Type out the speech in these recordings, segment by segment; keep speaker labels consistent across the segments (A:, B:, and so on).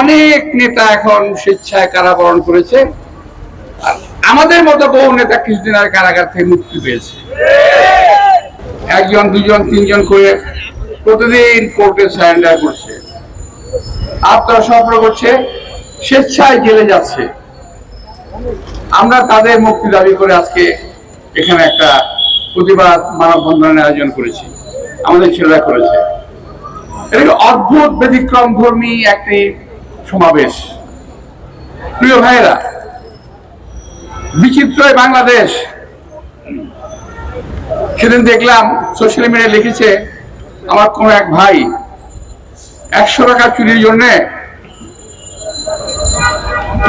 A: অনেক নেতা এখন স্বেচ্ছায় কারাবরণ করেছে। আর আমাদের মতো বহু নেতা কিছুদিন আগে কারাগার থেকে মুক্তি পেয়েছে। একজন, দুজন, তিনজন করে প্রতিদিন কোর্টে সারেন্ডার করছে। আত্মসমর্পণ করছে, স্বেচ্ছায় জেলে যাচ্ছে। আমরা তাদের মুক্তি দাবি করে আজকে এখানে একটা প্রতিবাদ মানববন্ধনের আয়োজন করেছি। আমাদের ছেলেরা করেছে। এটা অদ্ভুত ব্যতিক্রম ধর্মী একটি সমাবেশ। প্রিয় ভাইয়েরা বিচিত্রই বাংলাদেশ। সেদিন দেখলাম সোশ্যাল মিডিয়ায় লিখেছে, আমার কোন এক ভাই একশো টাকা চুরির জন্য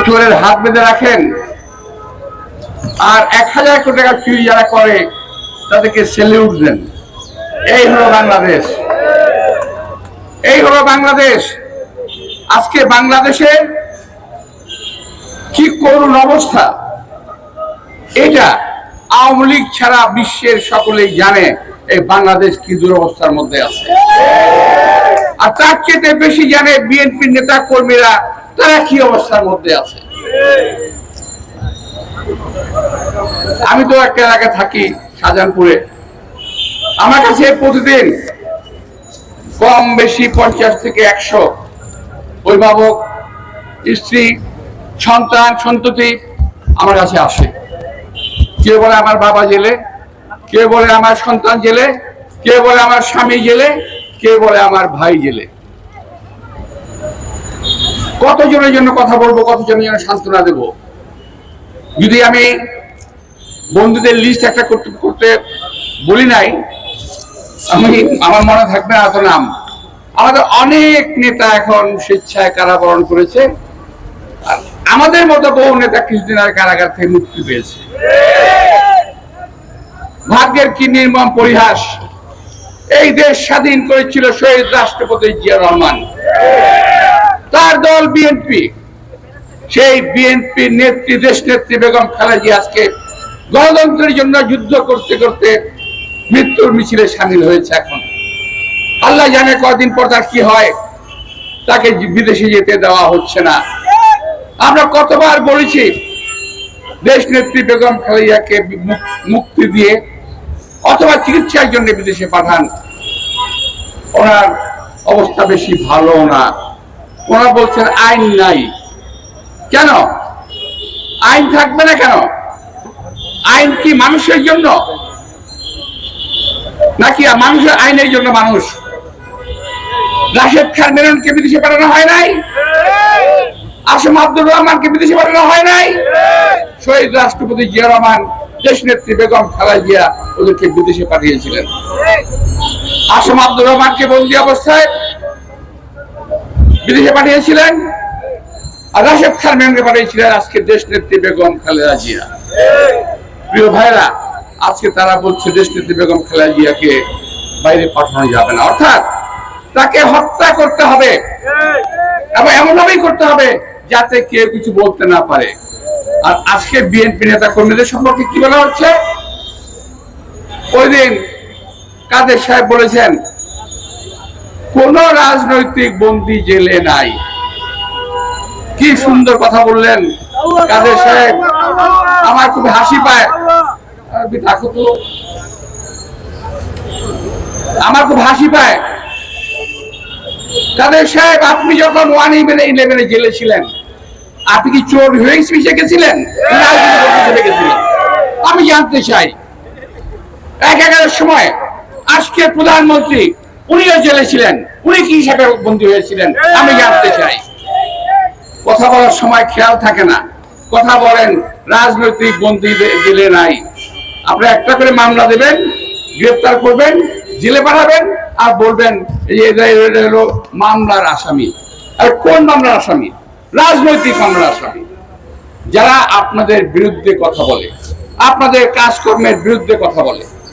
A: চোরের হাত বেঁধে রাখেন আর এক হাজার কোটি টাকা চুরি যারা করে, তাদেরকে সেলিউট দেন। এই হলো বাংলাদেশ। এই হলো বাংলাদেশ। আজকে বাংলাদেশে কি করুণ অবস্থা। এটা আওয়ামী লীগ ছাড়া বিশ্বের সকলেই জানে এই বাংলাদেশ কি দুরবস্থার মধ্যে আছে। আর তার চেয়ে বেশি জানে বিএনপি নেতা কর্মীরা তারা কি অবস্থার মধ্যে আছে। আমি তো একটা এলাকায় থাকি, শাহজাহানপুরে। আমার কাছে প্রতিদিন কম বেশি পঞ্চাশ থেকে একশো অভিভাবক, স্ত্রী, সন্তান, সন্ততি আমার কাছে আসে। কেউ বলে আমার বাবা জেলে, কেউ বলে আমার সন্তান জেলে, কেউ বলে আমার স্বামী জেলে, কেউ বলে আমার ভাই জেলে। কতজনের জন্য কথা বলব, কতজনের জন্য সান্ত্বনা দেব? যদি আমি বন্ধুদের লিস্ট একটা করতে করতে বলি নাই, আমি আমার মনে থাকবে না এত নাম। আমাদের অনেক নেতা এখন স্বেচ্ছায় কারাবরণ করেছে। আমাদের মতো বহু নেতা কিছুদিন আগে কারাগার থেকে মুক্তি পেয়েছে। ভাগ্যের কি নির্মম পরিহাস। এই দেশ স্বাধীন করেছিল শহীদ রাষ্ট্রপতি জিয়া রহমান। তার দল বিএনপি। সেই বিএনপি নেত্রী, দেশ নেত্রী বেগম খালেদা জিয়া আজকে গণতন্ত্রের জন্য যুদ্ধ করতে করতে মৃত্যুর মিছিলে সামিল হয়েছে এখন। আল্লাহ জানে কদিন পর তার কি হয়। তাকে বিদেশে যেতে দেওয়া হচ্ছে না। আমরা কতবার বলেছি, দেশ নেত্রী বেগম খালেদাকে মুক- মুক্তি দিয়ে অথবা চিকিৎসার জন্য বিদেশে পাঠান। ওনার অবস্থা বেশি ভালো না। ওনারা বলছেন, আইন নাই। কেন? আইন থাকবে না কেন? আইন কি মানুষের জন্য? নাকি মানুষের আইনের জন্য মানুষ? রাশেদ খান মেননকে বিদেশে পাঠানো হয় নাই। আসম আব্দুর রহমানকে বিদেশে পাঠানো হয় নাই। শহীদ রাষ্ট্রপতি জিয়া রহমান দেশ নেত্রী বেগম খালেদা জিয়া ওদেরকে বিদেশে পাঠিয়েছিলেন। আসম আব্দুর রহমানকে বন্দি অবস্থায় বিদেশে পাঠিয়েছিলেন। আর রাশেদ খান মেননকে পাঠিয়েছিলেন আজকে দেশ নেত্রী বেগম খালেদা জিয়া। প্রিয় ভাইরা আজকে তারা বলছে দেশ নেত্রী বেগম খালেদা জিয়াকে বাইরে পাঠানো যাবে না। অর্থাৎ তাকে হত্যা করতে হবে। এবং এমন ভাবেই করতে হবে যাতে কেউ কিছু বলতে না পারে। আর আজকে বিএনপি নেতা কর্মীদের সম্পর্কে কি বলা হচ্ছে? ওই দিন কাদের সাহেব বলেছেন, কোন রাজনৈতিক বন্দী জেলে নাই। কি সুন্দর কথা বললেন কাদের সাহেব। আমার খুব হাসি পায়। থাকো তো। আমার খুব হাসি পায়। কাদের সাহেব, আপনি যখন ওয়ান ইলেভেনে ইলেভেনে জেলে ছিলেন আপনি কি চোর হয়ে মিশে গেছিলেন? আমি জানতে চাই, এক এগারোর সময় আজকে প্রধানমন্ত্রী উনিও জেলে ছিলেন উনি কি হিসাবে বন্দী হয়েছিলেন, আমি জানতে চাই। কথা বলার সময় খেয়াল থাকে না। কথা বলেন, রাজনৈতিক বন্দী জেলে নাই। আপনি একটা করে মামলা দেবেন গ্রেফতার করবেন, জেলে পাঠাবেন আর বলবেন এটা হলো মামলার আসামি। আর কোন মামলার আসামি? রাজনৈতিক মামলার আসামি। যারা আপনাদের বিরুদ্ধে কথা বলে, আপনাদের কাজকর্মের বিরুদ্ধে কথা বলে।